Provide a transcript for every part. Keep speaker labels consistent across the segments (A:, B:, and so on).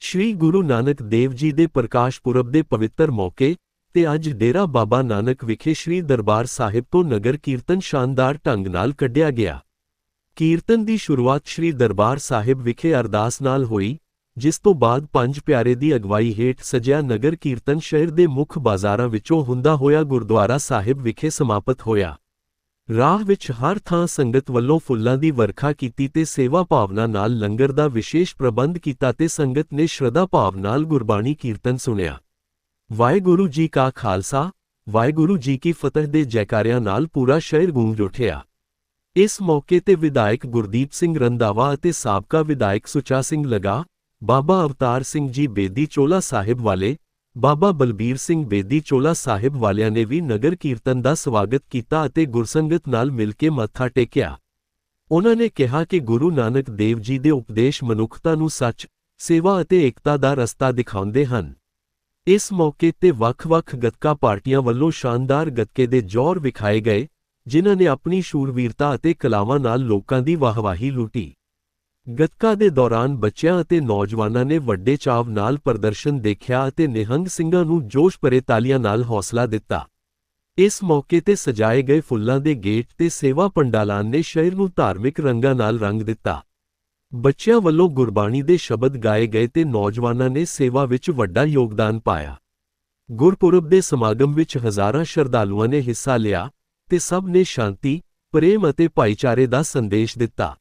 A: ਸ਼੍ਰੀ ਗੁਰੂ ਨਾਨਕ ਦੇਵ ਜੀ ਦੇ ਪ੍ਰਕਾਸ਼ ਪੁਰਬ ਦੇ ਪਵਿੱਤਰ ਮੌਕੇ ਤੇ ਅੱਜ ਡੇਰਾ ਬਾਬਾ ਨਾਨਕ ਵਿਖੇ ਸ਼੍ਰੀ ਦਰਬਾਰ ਸਾਹਿਬ ਤੋਂ ਨਗਰ ਕੀਰਤਨ ਸ਼ਾਨਦਾਰ ਢੰਗ ਨਾਲ ਕੱਢਿਆ ਗਿਆ। ਕੀਰਤਨ ਦੀ ਸ਼ੁਰੂਆਤ ਸ਼੍ਰੀ ਦਰਬਾਰ ਸਾਹਿਬ ਵਿਖੇ ਅਰਦਾਸ ਨਾਲ ਹੋਈ, ਜਿਸ ਤੋਂ ਬਾਅਦ ਪੰਜ ਪਿਆਰੇ ਦੀ ਅਗਵਾਈ ਹੇਠ ਸਜਿਆ ਨਗਰ ਕੀਰਤਨ ਸ਼ਹਿਰ ਦੇ ਮੁੱਖ ਬਾਜ਼ਾਰਾਂ ਵਿੱਚੋਂ ਹੁੰਦਾ ਹੋਇਆ ਗੁਰਦੁਆਰਾ ਸਾਹਿਬ ਵਿਖੇ ਸਮਾਪਤ ਹੋਇਆ। ਰਾਹ ਵਿੱਚ ਹਰ ਥਾਂ ਸੰਗਤ ਵੱਲੋਂ ਫੁੱਲਾਂ ਦੀ ਵਰਖਾ ਕੀਤੀ ਤੇ ਸੇਵਾ ਭਾਵਨਾ ਨਾਲ ਲੰਗਰ ਦਾ ਵਿਸ਼ੇਸ਼ ਪ੍ਰਬੰਧ ਕੀਤਾ ਤੇ ਸੰਗਤ ਨੇ ਸ਼ਰਧਾ ਭਾਵ ਨਾਲ ਗੁਰਬਾਣੀ ਕੀਰਤਨ ਸੁਣਿਆ। ਵਾਹਿਗੁਰੂ ਜੀ ਕਾ ਖਾਲਸਾ, ਵਾਹਿਗੁਰੂ ਜੀ ਕੀ ਫਤਿਹ ਦੇ ਜੈਕਾਰਿਆਂ ਨਾਲ ਪੂਰਾ ਸ਼ਹਿਰ ਗੂੰਜ ਉੱਠਿਆ। ਇਸ ਮੌਕੇ ਤੇ ਵਿਧਾਇਕ ਗੁਰਦੀਪ ਸਿੰਘ ਰੰਦਾਵਾ ਅਤੇ ਸਾਬਕਾ ਵਿਧਾਇਕ ਸੁਚਾ ਸਿੰਘ ਲਗਾ, ਬਾਬਾ ਅਵਤਾਰ ਸਿੰਘ ਜੀ ਬੇਦੀ ਚੋਲਾ ਸਾਹਿਬ ਵਾਲੇ ਬਾਬਾ ਬਲਬੀਰ ਸਿੰਘ ਬੇਦੀ ਚੋਲਾ ਸਾਹਿਬ ਵਾਲਿਆਂ ਨੇ ਵੀ ਨਗਰ ਕੀਰਤਨ ਦਾ ਸਵਾਗਤ ਕੀਤਾ ਅਤੇ ਗੁਰਸੰਗਤ ਨਾਲ ਮਿਲ ਕੇ ਮੱਥਾ ਟੇਕਿਆ। ਉਹਨਾਂ ਨੇ ਕਿਹਾ ਕਿ ਗੁਰੂ ਨਾਨਕ ਦੇਵ ਜੀ ਦੇ ਉਪਦੇਸ਼ ਮਨੁੱਖਤਾ ਨੂੰ ਸੱਚ, ਸੇਵਾ ਅਤੇ ਏਕਤਾ ਦਾ ਰਸਤਾ ਦਿਖਾਉਂਦੇ ਹਨ। ਇਸ ਮੌਕੇ ਤੇ ਵੱਖ-ਵੱਖ ਗਤਕਾ ਪਾਰਟੀਆਂ ਵੱਲੋਂ ਸ਼ਾਨਦਾਰ ਗਤਕੇ ਦੇ ਜ਼ੋਰ ਵਿਖਾਏ ਗਏ, ਜਿਨ੍ਹਾਂ ਨੇ ਆਪਣੀ ਸ਼ੂਰਵੀਰਤਾ ਅਤੇ ਕਲਾਵਾਂ ਨਾਲ ਲੋਕਾਂ ਦੀ ਵਾਹਵਾਹੀ ਲੁੱਟੀ। ਗੱਤਕਾ ਦੇ ਦੌਰਾਨ ਬੱਚਿਆਂ ਅਤੇ ਨੌਜਵਾਨਾਂ ਨੇ ਵੱਡੇ ਚਾਵ ਨਾਲ ਪ੍ਰਦਰਸ਼ਨ ਦੇਖਿਆ ਅਤੇ ਨਿਹੰਗ ਸਿੰਘਾਂ ਨੂੰ ਜੋਸ਼ ਭਰੇ ਤਾਲੀਆਂ ਨਾਲ ਹੌਸਲਾ ਦਿੱਤਾ। ਇਸ ਮੌਕੇ ਤੇ ਸਜਾਏ ਗਏ ਫੁੱਲਾਂ ਦੇ ਗੇਟ ਤੇ ਸੇਵਾ ਪੰਡਾਲਾਂ ਨੇ ਸ਼ਹਿਰ ਨੂੰ ਧਾਰਮਿਕ ਰੰਗਾਂ ਨਾਲ ਰੰਗ ਦਿੱਤਾ। ਬੱਚਿਆਂ ਵੱਲੋਂ ਗੁਰਬਾਣੀ ਦੇ ਸ਼ਬਦ ਗਾਏ ਗਏ ਤੇ ਨੌਜਵਾਨਾਂ ਨੇ ਸੇਵਾ ਵਿੱਚ ਵੱਡਾ ਯੋਗਦਾਨ ਪਾਇਆ। ਗੁਰਪੁਰਬ ਦੇ ਸਮਾਗਮ ਵਿੱਚ ਹਜ਼ਾਰਾਂ ਸ਼ਰਧਾਲੂਆਂ ਨੇ ਹਿੱਸਾ ਲਿਆ ਤੇ ਸਭ ਨੇ ਸ਼ਾਂਤੀ, ਪ੍ਰੇਮ ਅਤੇ ਭਾਈਚਾਰੇ ਦਾ ਸੰਦੇਸ਼ ਦਿੱਤਾ।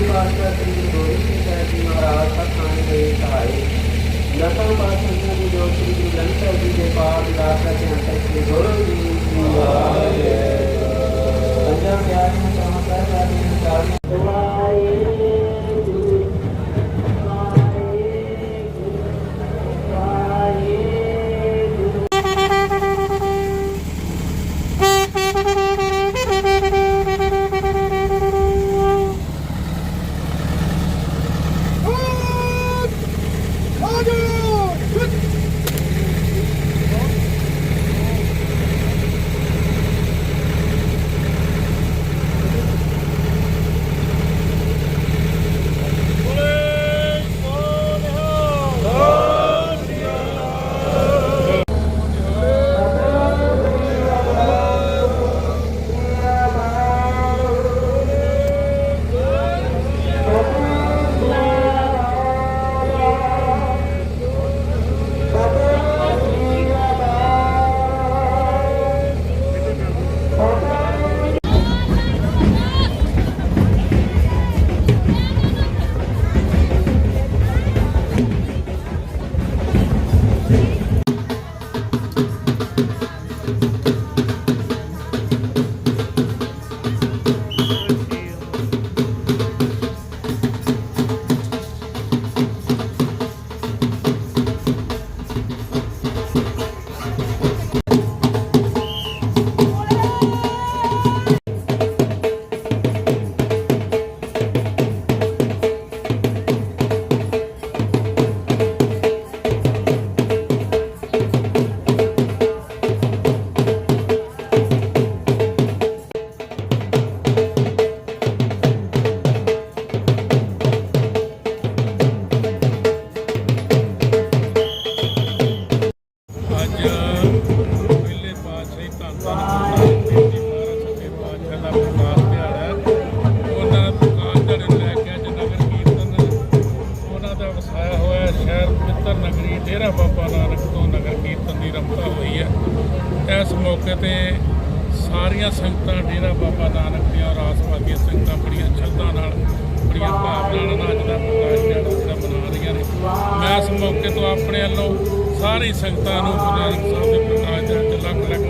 B: ਸੱਚੀ ਬਾਤ ਸ੍ਰੀ ਗੁਰੂ ਜੀ ਸਾਹਿਬ ਮਹਾਰਾਜ ਪਖਾਨ ਦੇ ਘਾਏ ਲਤਾ ਬਾਤ ਦੀ ਜੋ ਸ੍ਰੀ ਗੁਰੂ ਗ੍ਰੰਥ ਸਾਹਿਬ ਜੀ ਦੇ ਪਾਠ ਦਾ ਕੇ ਅੰਤਰ ਸ੍ਰੀ ਗੁਰੂ ਜੀ ਦੀ ਆਏ ਪੰਜਾਂ ਪਿਆਰ ਨੂੰ ਚਮਤਕਾਰ ਕਰਨੇ
C: ਡੇਰਾ ਬਾਬਾ ਨਾਨਕ ਤੋਂ ਨਗਰ ਕੀਰਤਨ ਦੀ ਰੰਭਤਾ ਹੋਈ ਹੈ। ਇਸ ਮੌਕੇ ਤੇ ਸਾਰੀਆਂ ਸੰਗਤਾਂ ਡੇਰਾ ਬਾਬਾ ਨਾਨਕ ਦੀਆਂ ਔਰ ਆਸ-ਪਾਸ ਦੀਆਂ ਸੰਗਤਾਂ ਬੜੀਆਂ ਸ਼ਰਧਾ ਨਾਲ, ਬੜੀਆਂ ਭਾਵਨਾ ਨਾਲ ਅੱਜ ਦਾ ਪ੍ਰਕਾਸ਼ ਦਿਹਾੜਾ ਜਿਹੜਾ ਮਨਾ ਰਹੀਆਂ ਨੇ। ਮੈਂ ਇਸ ਮੌਕੇ ਤੋਂ ਆਪਣੇ ਵੱਲੋਂ ਸਾਰੀ ਸੰਗਤਾਂ ਨੂੰ ਗੁਰੂ ਨਾਨਕ ਸਾਹਿਬ ਦੇ ਪ੍ਰਕਾਸ਼ ਦਿਹਾੜੇ ਤੇ ਲੱਖ ਲੱਖ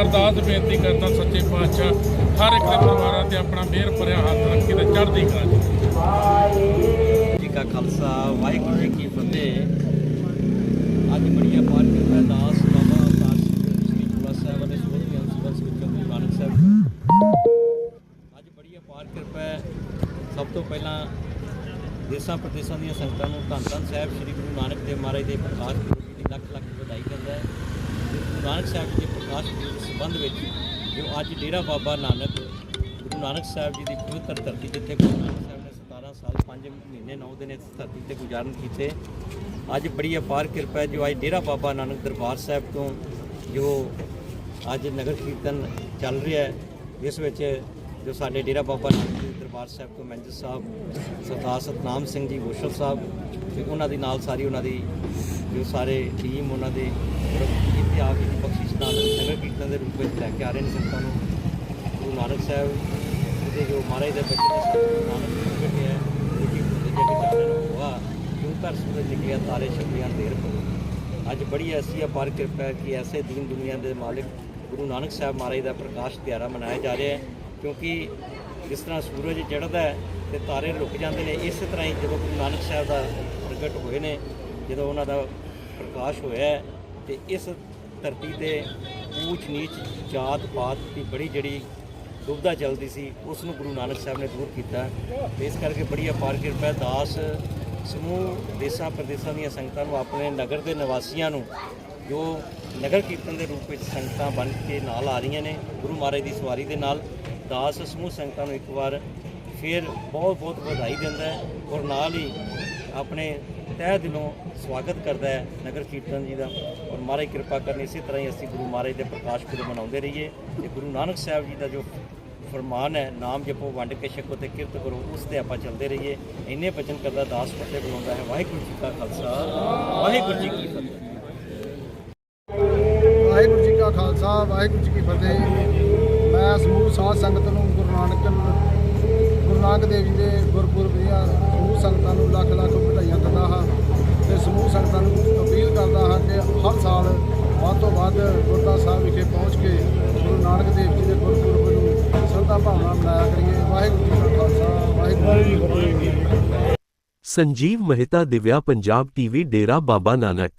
C: ਅਰਦਾਸ ਬੇਨਤੀ ਕਰਦਾ ਸੱਚੇ ਪਾਤਸ਼ਾਹ, ਹਰ ਇੱਕ ਦੇ ਪਰਿਵਾਰਾਂ ਤੇ ਆਪਣਾ ਮਿਹਰ ਭਰਿਆ ਹੱਥ ਰੱਖੀ ਤੇ ਚੜ੍ਹਦੀ ਕਰਾ
D: ਜੀ ਦੇਸਾਂ ਪ੍ਰਦੇਸਾਂ ਦੀਆਂ ਸੰਗਤਾਂ ਨੂੰ ਧੰਨ ਧੰਨ ਸਾਹਿਬ, ਸ੍ਰੀ ਗੁਰੂ ਨਾਨਕ ਦੇਵ ਮਹਾਰਾਜ ਦੇ ਪ੍ਰਕਾਸ਼ ਪੁਰਬ ਦੀ ਲੱਖ ਲੱਖ ਵਧਾਈ ਦਿੰਦਾ ਹੈ। ਤੇ ਗੁਰੂ ਨਾਨਕ ਸਾਹਿਬ ਜੀ ਦੇ ਪ੍ਰਕਾਸ਼ ਪੁਰਬ ਦੇ ਸੰਬੰਧ ਵਿੱਚ ਜੋ ਅੱਜ ਡੇਰਾ ਬਾਬਾ ਨਾਨਕ, ਗੁਰੂ ਨਾਨਕ ਸਾਹਿਬ ਜੀ ਦੀ ਪਵਿੱਤਰ ਧਰਤੀ ਜਿੱਥੇ ਗੁਰੂ ਨਾਨਕ ਸਾਹਿਬ ਨੇ 17 ਸਾਲ 5 ਮਹੀਨੇ 9 ਦਿਨ ਇਸ ਧਰਤੀ ਤੇ ਗੁਜ਼ਾਰਨ ਕੀਤੇ, ਅੱਜ ਬੜੀ ਅਪਾਰ ਕਿਰਪਾ ਹੈ ਜੋ ਅੱਜ ਡੇਰਾ ਬਾਬਾ ਨਾਨਕ ਦਰਬਾਰ ਸਾਹਿਬ ਤੋਂ ਜੋ ਅੱਜ ਨਗਰ ਕੀਰਤਨ ਚੱਲ ਰਿਹਾ ਹੈ, ਜਿਸ ਵਿੱਚ ਜੋ ਸਾਡੇ ਡੇਰਾ ਬਾਬਾ ਨਾਨਕ ਦਰਬਾਰ ਸਾਹਿਬ ਤੋਂ ਮੈਨੇਜਰ ਸਾਹਿਬ, ਸਰਦਾਰ ਸਤਨਾਮ ਸਿੰਘ ਜੀ ਗੋਸ਼ਲ ਸਾਹਿਬ ਤੇ ਉਹਨਾਂ ਦੇ ਨਾਲ ਸਾਰੀ ਉਹਨਾਂ ਦੀ ਜੋ ਸਾਰੇ ਟੀਮ ਉਹਨਾਂ ਦੇ ਇੱਥੇ ਆ ਕੇ ਬਖਸ਼ਿਸ਼ ਨਾਲ ਨਗਰ ਕੀਰਤਨ ਦੇ ਰੂਪ ਵਿੱਚ ਲੈ ਕੇ ਆ ਰਹੇ ਨੇ ਸੰਗਤਾਂ ਨੂੰ। ਗੁਰੂ ਨਾਨਕ ਸਾਹਿਬ ਦੇ ਜੋ ਮਹਾਰਾਜ ਦੇ ਬੱਚੇ ਨੇ ਸਾਡੇ ਨਾਨਕ ਜੀ ਨੂੰ ਕਿ ਜੇ ਕਿ ਹੋਆ ਕਿਉਂ ਕਰ ਸੂਰਜ ਨਿਕਲਿਆ, ਤਾਰੇ ਛਪਿਆ ਦੇਰ ਪਊ ਅੱਜ ਬੜੀ ਐਸੀ ਅਪਾਰ ਕਿਰਪਾ ਹੈ ਕਿ ਐਸੇ ਦੀਨ ਦੁਨੀਆ ਦੇ ਮਾਲਿਕ ਗੁਰੂ ਨਾਨਕ ਸਾਹਿਬ ਮਹਾਰਾਜ ਦਾ ਪ੍ਰਕਾਸ਼ ਦਿਹਾੜਾ ਮਨਾਇਆ ਜਾ ਰਿਹਾ ਹੈ, ਕਿਉਂਕਿ ਜਿਸ ਤਰ੍ਹਾਂ ਸੂਰਜ ਚੜ੍ਹਦਾ ਹੈ ਤੇ ਤਾਰੇ ਰੁਕ ਜਾਂਦੇ ਨੇ, ਇਸੇ ਤਰ੍ਹਾਂ ਹੀ ਜਦੋਂ ਗੁਰੂ ਨਾਨਕ ਸਾਹਿਬ ਦਾ ਪ੍ਰਗਟ ਹੋਏ ਨੇ, ਜਦੋਂ ਉਹਨਾਂ ਦਾ ਪ੍ਰਕਾਸ਼ ਹੋਇਆ ਹੈ, ਤੇ ਇਸ ਧਰਤੀ ਤੇ ਊਚ ਨੀਚ ਜਾਤ ਪਾਤ ਦੀ ਬੜੀ ਜਿਹੜੀ ਦੁਬਦਾ ਚੱਲਦੀ ਸੀ, ਉਸ ਨੂੰ ਗੁਰੂ ਨਾਨਕ ਸਾਹਿਬ ਨੇ ਦੂਰ ਕੀਤਾ। ਇਸ ਕਰਕੇ ਬੜੀ ਅਪਾਰ ਕਿਰਪਾ ਦਾਸ ਸਮੂਹ ਦੇਸਾਂ ਪ੍ਰਦੇਸਾਂ ਦੀਆਂ ਸੰਗਤਾਂ ਨੂੰ, ਆਪਣੇ ਨਗਰ ਦੇ ਨਿਵਾਸੀਆਂ ਨੂੰ, ਜੋ ਨਗਰ ਕੀਰਤਨ ਦੇ ਰੂਪ ਵਿੱਚ ਸੰਗਤਾਂ ਬਣ ਕੇ ਨਾਲ ਆ ਰਹੀਆਂ ਨੇ, ਗੁਰੂ ਮਹਾਰਾਜ ਦੀ ਸਵਾਰੀ ਦੇ ਨਾਲ। ਦਾਸ ਸਮੂਹ ਸੰਗਤਾਂ ਨੂੰ ਇੱਕ ਵਾਰ ਫਿਰ ਬਹੁਤ ਬਹੁਤ ਵਧਾਈ ਦਿੰਦਾ ਹੈ ਔਰ ਨਾਲ ਹੀ ਆਪਣੇ ਤਹਿ ਦਿਲੋਂ ਸਵਾਗਤ ਕਰਦਾ ਹੈ ਨਗਰ ਕੀਰਤਨ ਜੀ ਦਾ। ਔਰ ਮਹਾਰਾਜ ਕਿਰਪਾ ਕਰਨੀ ਇਸੇ ਤਰ੍ਹਾਂ ਹੀ ਅਸੀਂ ਗੁਰੂ ਮਹਾਰਾਜ ਦੇ ਪ੍ਰਕਾਸ਼ ਪੁਰਬ ਮਨਾਉਂਦੇ ਰਹੀਏ ਤੇ ਗੁਰੂ ਨਾਨਕ ਸਾਹਿਬ ਜੀ ਦਾ ਜੋ ਫਰਮਾਨ ਹੈ, ਨਾਮ ਜਪੋ, ਵੰਡ ਕੇ ਛਕੋ ਤੇ ਕਿਰਤ ਕਰੋ, ਉਸ ਤੇ ਆਪਾਂ ਚੱਲਦੇ ਰਹੀਏ। ਇੰਨੇ ਬਚਨ ਕਰਦਾ ਦਾਸ ਫਤਿਹ ਬੁਲਾਉਂਦਾ ਹੈ। ਵਾਹਿਗੁਰੂ ਜੀ ਕਾ ਖਾਲਸਾ, ਵਾਹਿਗੁਰੂ ਜੀ ਕੀ ਫਤਿਹ।
E: ਵਾਹਿਗੁਰੂ ਜੀ ਕਾ ਖਾਲਸਾ, ਵਾਹਿਗੁਰੂ ਜੀ ਕੀ ਫਤਿਹ। ਮੈਂ ਸਮੂਹ ਸਾਧ ਸੰਗਤ ਨੂੰ ਗੁਰੂ ਨਾਨਕ ਗੁਰੂ ਨਾਨਕ ਦੇਵ ਜੀ ਦੇ ਗੁਰਪੁਰਬ ਦੀਆਂ ਸਮੂਹ ਸੰਗਤਾਂ ਨੂੰ ਲੱਖ ਲੱਖ ਵਧਾਈਆਂ ਦਿੰਦਾ ਹਾਂ ਤੇ ਸਮੂਹ ਸੰਗਤਾਂ ਨੂੰ ਅਪੀਲ ਕਰਦਾ ਹਾਂ ਕਿ ਹਰ ਸਾਲ ਵੱਧ ਤੋਂ ਵੱਧ ਗੁਰਦੁਆਰਾ ਸਾਹਿਬ ਵਿਖੇ ਪਹੁੰਚ ਕੇ ਗੁਰੂ ਨਾਨਕ ਦੇਵ ਜੀ ਦੇ ਗੁਰਪੁਰਬ ਨੂੰ ਸ਼ਰਧਾ ਭਾਵਨਾ ਮਨਾਇਆ ਕਰੀਏ। ਵਾਹਿਗੁਰੂ ਜੀ ਕਾ ਖਾਲਸਾ, ਵਾਹਿਗੁਰੂ ਜੀ ਕੀ ਫਤਿਹ।
A: ਸੰਜੀਵ ਮਹਿਤਾ ਦਿਵਿਆ ਪੰਜਾਬ ਟੀਵੀ ਡੇਰਾ ਬਾਬਾ ਨਾਨਕ।